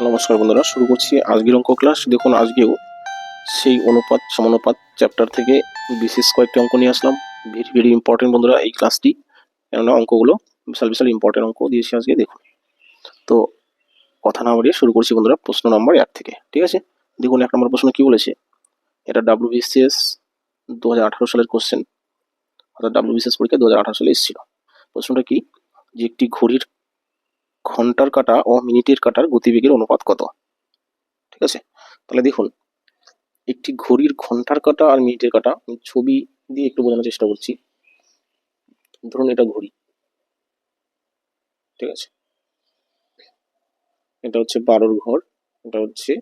নমস্কার বন্ধুরা, শুরু করছি আজকের অঙ্ক ক্লাস দেখুন, আজকেও সেই অনুপাত, সমানুপাত চ্যাপ্টার থেকে বিশেষ কয়েকটি অঙ্ক নিয়ে আসলাম। ভেরি ভেরি ইম্পর্টেন্ট বন্ধুরা এই ক্লাসটি কেননা অঙ্কগুলো বিশাল বিশাল ইম্পর্টেন্ট অঙ্ক দিয়েছি আজকে, দেখুন। তো কথা না বাড়িয়ে শুরু করছি বন্ধুরা, প্রশ্ন নম্বর এক থেকে, ঠিক আছে? দেখুন, এক নম্বর প্রশ্ন কী বলেছে? এটা ডাব্লিউ বিসিএস দু হাজার আঠারো সালের কোশ্চেন অর্থাৎ ডাব্লিউ বিসিএস পরীক্ষা দু হাজার আঠারো সালে এসেছিল। প্রশ্নটা কি? যে একটি ঘড়ির ঘণ্টার কাটা ও মিনিটের কাটার গতিবেগের অনুপাত কত? ঠিক আছে? তাহলে দেখুন, একটি ঘড়ির ঘণ্টার কাটা আর মিনিটের কাটা, আমি ছবি দিয়ে একটু বোঝানোর চেষ্টা করছি। ধরুন এটা ঘড়ি। ঠিক আছে? এটা হচ্ছে বারোর ঘর, এটা হচ্ছে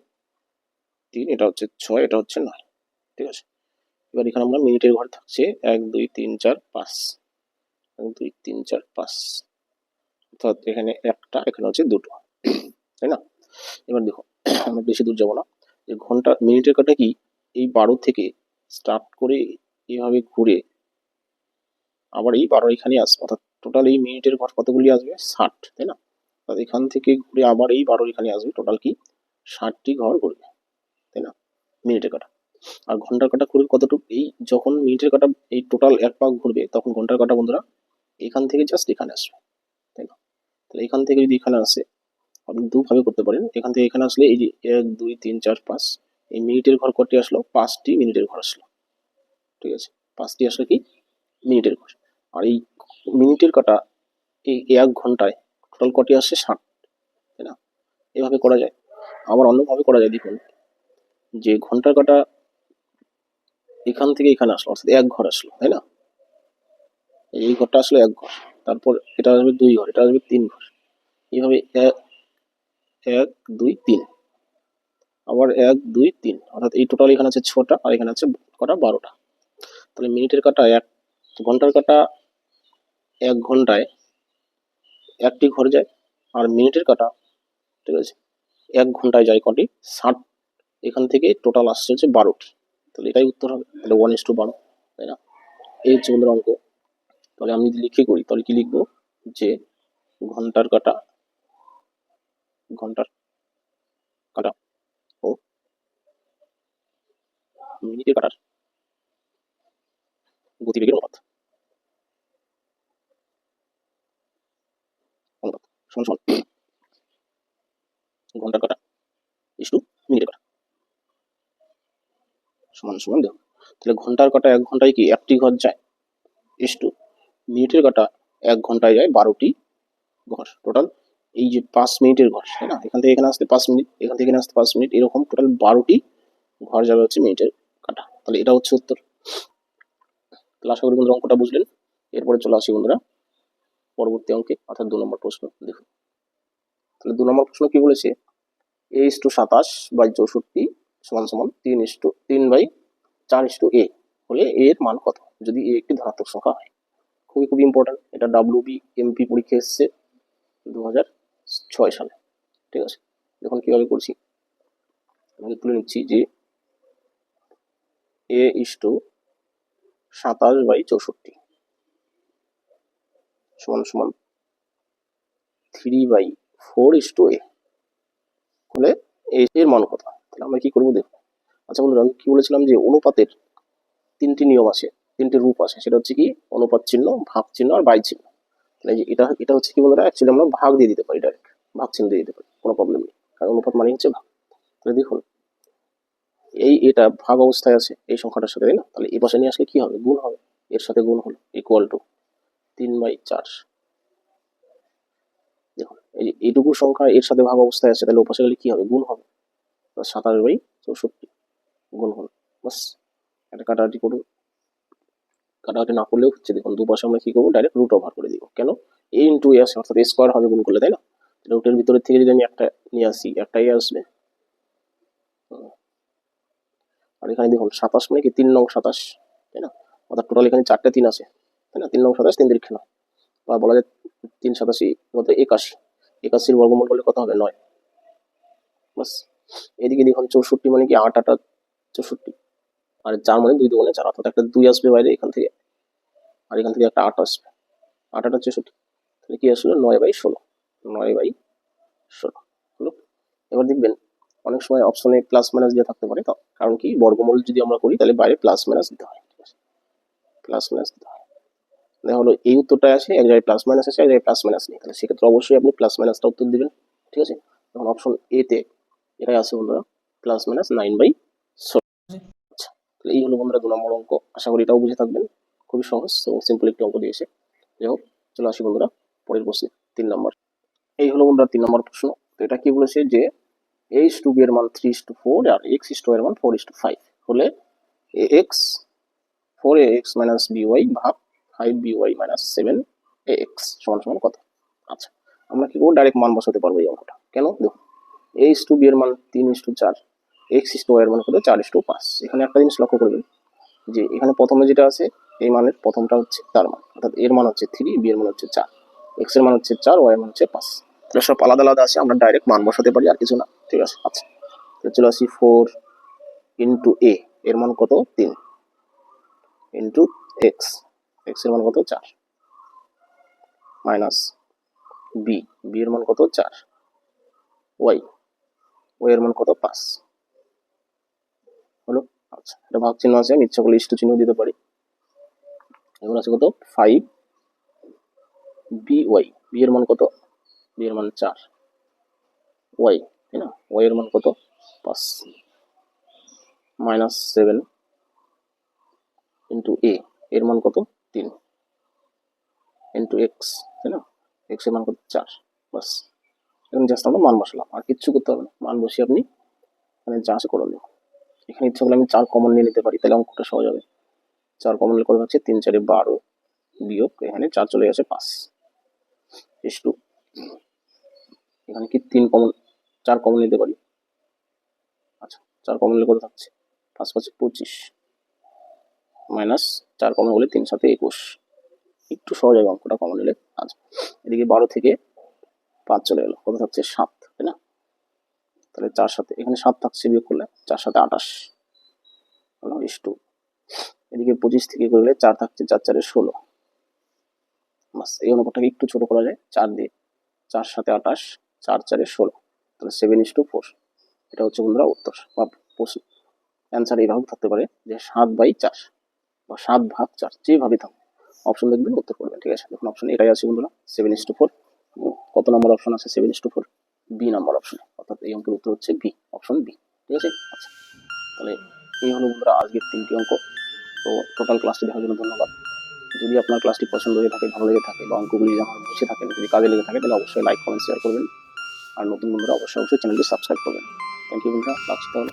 তিন, এটা হচ্ছে ছয়, এটা হচ্ছে নয়। ঠিক আছে? এবার এখানে আমরা মিনিটের ঘর থাকছে, এক, দুই, তিন, চার, পাঁচ। এক, দুই, তিন, চার, পাঁচ। অর্থাৎ এখানে একটা, এখানে হচ্ছে দুটো, তাই না? এবার দেখো, আমরা বেশি দূর যাব না। যে ঘণ্টা, মিনিটের কাটা কি? এই বারো থেকে স্টার্ট করে এইভাবে ঘুরে আবার এই বারো এখানে আসবে। অর্থাৎ টোটাল এই মিনিটের ঘর কতগুলি আসবে? ষাট, তাই না? অর্থাৎ এখান থেকে ঘুরে আবার এই বারো এখানে আসবে। টোটাল কি? ষাটটি ঘর ঘুরবে তাই না? মিনিটের কাটা। আর ঘণ্টার কাটা ঘুরবে কতটুকু? এই যখন মিনিটের কাটা, এই টোটাল এক পাক ঘুরবে, তখন ঘণ্টার কাটা বন্ধুরা, এখান থেকে জাস্ট এখানে আসবে। তাহলে এখান থেকে যদি এখানে আসে, আপনি দুভাবে করতে পারেন। এখান থেকে এখানে আসলে এই যে এক, দুই, তিন, চার, পাঁচ, এই মিনিটের ঘর কটি আসলো, পাঁচটি মিনিটের ঘর আসলো। ঠিক আছে? পাঁচটি আসলো কি? মিনিটের ঘর। আর এই মিনিটের কাটা এই এক ঘন্টায় টোটাল কটি আসছে ষাট তাই না? এভাবে করা যায়। আবার অন্যভাবে করা যায়, দেখুন, যে ঘণ্টার কাটা এখান থেকে এখানে আসলো, অর্থাৎ এক ঘর আসলো, তাই না? এই ঘরটা আসলো এক ঘর। তারপর এটা আসবে দুই ঘর, এটা আসবে তিন ঘর। এইভাবে এক দুই, তিন। আবার এক, দুই, তিন। অর্থাৎ এই টোটাল এখানে আছে ছটা আর এখানে আছে কটা? বারোটা। তাহলে মিনিটের কাটা এক, ঘণ্টার কাটা এক ঘন্টায় একটি ঘর যায় আর মিনিটের কাটা, ঠিক আছে, এক ঘন্টায় যায় কটি? ষাট। এখান থেকে টোটাল আসছে হচ্ছে বারোটি। তাহলে এটাই উত্তর হবে। তাহলে ওয়ান ইস টু বারো, তাই না? এই হচ্ছে অঙ্ক। তাহলে আমি লিখে করি। তাহলে কি লিখব? যে ঘণ্টার কাটা ঘণ্টার কাটা ও মিনিটের কাটার গতিবেগের অনুপাত। অনুপাত, সমান সমান ঘণ্টার কাটা ইস টু মিনিটের কাটা। সমান সমান দেখো তাহলে ঘণ্টার কাটা এক ঘন্টায় কি একটি ঘর যায়? ইস টু মিনিটের কাটা এক ঘন্টায় যায় বারোটি ঘর টোটাল এই যে পাঁচ মিনিটের ঘর, তাই না? এখান থেকে এখানে আসতে পাঁচ মিনিট, এখান থেকে এখানে আসতে পাঁচ মিনিট, এরকম টোটাল বারোটি ঘর যাবে হচ্ছে মিনিটের কাটা। তাহলে এটা হচ্ছে উত্তর। তাহলে আশা করি বন্ধুরা অঙ্কটা বুঝলেন। এরপরে চলে আসি বন্ধুরা পরবর্তী অঙ্কে, অর্থাৎ দু নম্বর প্রশ্ন, দেখুন। তাহলে দু নম্বর প্রশ্ন কি বলেছে? এ ইস টু সাতাশ বাই চৌষট্টি সমান সমান তিন ইস টু তিন বাই চার ইস টু এ হলে এর মান কত? যদি এ একটি ধনাত্মক সংখ্যা হয়। খুবই খুবই ইম্পর্টেন্ট এটা ডাব্লিউ বি এমপি পরীক্ষা এসছে দু হাজার ছয় সালে। ঠিক আছে? দেখুন কীভাবে করছি। আমি তুলে নিচ্ছি যে এ ইস টু সাতাশ বাই চৌষট্টি। সমান সমান three by four is to A হলে এর মান কত? তাহলে আমরা কি করব দেখো আচ্ছা বন্ধুরা, আমি কি বলেছিলাম যে অনুপাতের তিনটি নিয়ম আছে। তিনটি রূপ আছে। সেটা হচ্ছে কি অনুপাত চিহ্ন, ভাগ চিহ্ন আর বাই চিহ্ন। তাহলে যে এটা এটা হচ্ছে কি বন্ধুরা অ্যাকচুয়ালি আমরা ভাগ দিয়ে দিতে পারি ডাইরেক্ট ভাগ চিহ্ন দিয়ে দিতে পারি, কোনো প্রবলেম নেই। কারণ অনুপাত মানে হচ্ছে ভাগ। তাহলে দেখুন, এই এটা ভাগ অবস্থায় আছে, এই সংখ্যাটার সাথে, তাই না? তাহলে এই পাশে নিয়ে আসলে কি হবে? গুণ হবে। এর সাথে গুণ হলো ইকুয়াল টু তিন বাই চার। দেখুন, এই এইটুকু সংখ্যা এর সাথে ভাগ অবস্থায় আছে, তাহলে ওপাশে গেলে কি হবে? গুণ হবে। সাতাশ বাই চৌষট্টি, গুণ হলো। বাস, একটা কাটাকাটি করুন। কাটাকাটি না করলেও হচ্ছে, দেখুন দুপাশে আমরা কি করব? ডাইরেক্ট রুট ওভার করে দিব। কেন? এ ইন্টু এ আসে অর্থাৎ স্কোয়ার হবে গুণ করলে, তাই না? রুটের ভিতরে থেকে যদি আমি একটা নিয়ে আসি একটাই আসবে। আর এখানে দেখুন, সাতাশ মানে কি? তিন নং সাতাশ, তাই না? অর্থাৎ টোটাল এখানে চারটে তিন আছে, তাই না? তিন নং সাতাশ, তিন দীর্ঘ নয়। বা বলা যায় তিন সাতাশি মতো একাশি। একাশির বর্গমূল করলে কত হবে? নয়। বাস এদিকে দেখুন, চৌষট্টি মানে কি? আট, আটা, চৌষট্টি। আর চার মানে দুই দুগুণে চার, অর্থাৎ একটা দুই আসবে বাইরে এখান থেকে, আর এখান থেকে একটা আট আসবে। আট আটা চৌষট্টি তাহলে কি আসলো? নয় বাই ষোলো। নয় বাই ষোলো। হলো? এবার দেখবেন, অনেক সময় অপশনে প্লাস মাইনাস দিয়ে থাকতে পারে। কারণ কি? বর্গমূল যদি আমরা করি, তাহলে বাইরে প্লাস মাইনাস দিতে হয়। ঠিক আছে? প্লাস মাইনাস দিতে হয়। দেখা হলো, এই উত্তরটা আছে, এক জায়গায় প্লাস মাইনাস আছে, এক জায়গায় প্লাস মাইনাস নেই। তাহলে সেক্ষেত্রে অবশ্যই আপনি প্লাস মাইনাসটা উত্তর দেবেন। ঠিক আছে? এখন অপশন এতে এটাই আছে বন্ধুরা প্লাস মাইনাস নাইন বাই তাহলে এই হলো বন্ধুরা দু নম্বর অঙ্ক, আশা করি এটাও বুঝে থাকবেন। খুবই সহজ এবং সিম্পল একটি অঙ্ক দিয়েছে। যাই হোক, চলে আসি বন্ধুরা পরের প্রশ্নে, তিন নম্বর। এই হলো বন্ধুরা তিন নম্বর প্রশ্ন। তো এটা কি বলেছে যে এইচ টু বি এর মান থ্রি ইস টু ফোর আর এক্স ইস টু এর মান ফোর ইস টু ফাইভ হলে A X four A X minus B Y ভাগ five B Y minus seven A X সমান সমান কত? আচ্ছা আমরা কি করব? ডাইরেক্ট মান বসাতে পারব এই অঙ্কটা। কেন? দেখুন এইচ টু বি এর মান তিন ইস টু চার এক্সের মান কত চার টু পাঁচ। এখানে একটা জিনিস লক্ষ্য করবেন যে এখানে প্রথমে যেটা আছে, এই মানের প্রথমটা হচ্ছে তার মান। অর্থাৎ এর মান হচ্ছে থ্রি বি এর মান হচ্ছে চার। এক্সের মান হচ্ছে চার ওয়াই এর মান হচ্ছে পাঁচ। সব আলাদা আলাদা আছে, আমরা ডাইরেক্ট মান বসাতে পারি, আর কিছু না। ঠিক আছে আচ্ছা। চলে আসি ফোর ইন্টু এ এর মান কত? তিন। ইন্টু এক্স এক্সের মান কত? চার। মাইনাস বি বি এর মান কত? চার। ওয়াই ওয়াই এর মান কত? পাঁচ। হলো? আচ্ছা এটা ভাগ চিহ্ন আছে, আমি ইচ্ছা করলে ইষ্ট চিহ্ন দিতে পারি। এবার আছে কত? ফাইভ বি ওয়াই বি এর মান কত? বি এর মান চার। ওয়াই তাই না? ওয়াই এর মান কত? পাঁচ। মাইনাস সেভেন ইন্টু এ এর মান কত? তিন। ইন্টু এক্স তাই না? এক্সের মান কত? চার। বাস এখন জাস্ট আমরা মান বসালাম, আর কিচ্ছু করতে হবে না। মান বসিয়ে আপনি মানে যা আছে করে এখানে ইচ্ছা করলে আমি চার কমন নিয়ে নিতে পারি, তাহলে অঙ্কটা সহজ হবে। চার কমন কত হচ্ছে? তিন, চারে বারো বিয়োগ, এখানে চার চলে গেছে পাঁচ। ইস টু এখানে কি তিন কমন চার কমন নিতে পারি? আচ্ছা চার কমন নিলে কত থাকছে? পাঁচ পাঁচে পঁচিশ। মাইনাস চার কমন হলে তিন সাথে একুশ। একটু সহজ হবে অঙ্কটা কমন নিলে। আচ্ছা এদিকে বারো থেকে পাঁচ চলে গেল। কত থাকছে? সাত, তাই না? তাহলে চার সাথে, এখানে সাত থাকছে বিয়োগ করলে চার সাথে আঠাশ। ইস টু এদিকে পঁচিশ থেকে করলে চার থাকছে চার, চারে ষোলো। বাস, এই অনুপাতটাকে একটু ছোট করা যায়, চার দিয়ে। চার সাথে আঠাশ, চার চারে ষোলো। তাহলে সেভেন ইস টু ফোর এটা হচ্ছে বন্ধুরা উত্তর বা প্রশ্ন। অ্যান্সার এইভাবে থাকতে পারে যে সাত বাই চার বা সাত ভাগ চার, যেভাবে থাকুক। অপশন দেখবেন উত্তর করবেন ঠিক আছে? দেখুন অপশন এটাই আছে বন্ধুরা সেভেন ইস টু ফোর কত নম্বর অপশন আছে? Seven is to four B number option অর্থাৎ এই অঙ্কের উত্তর হচ্ছে বি অপশন বি ঠিক আছে? আচ্ছা তাহলে এই হলো বন্ধুরা আজকের তিনটি অঙ্ক। তো টোটাল ক্লাসটি দেখার জন্য ধন্যবাদ। যদি আপনার ক্লাসটি পছন্দ হয়ে থাকে, ভালো লেগে থাকে বা অঙ্কগুলি যেমন বসে থাকেন যদি কাজে লেগে থাকে, তাহলে অবশ্যই লাইক কমেন্ট শেয়ার করবেন। আর নতুন বন্ধুরা অবশ্যই অবশ্যই চ্যানেলটি সাবস্ক্রাইব করবেন। থ্যাংক ইউ বন্ধুরা, রাখছি তাহলে।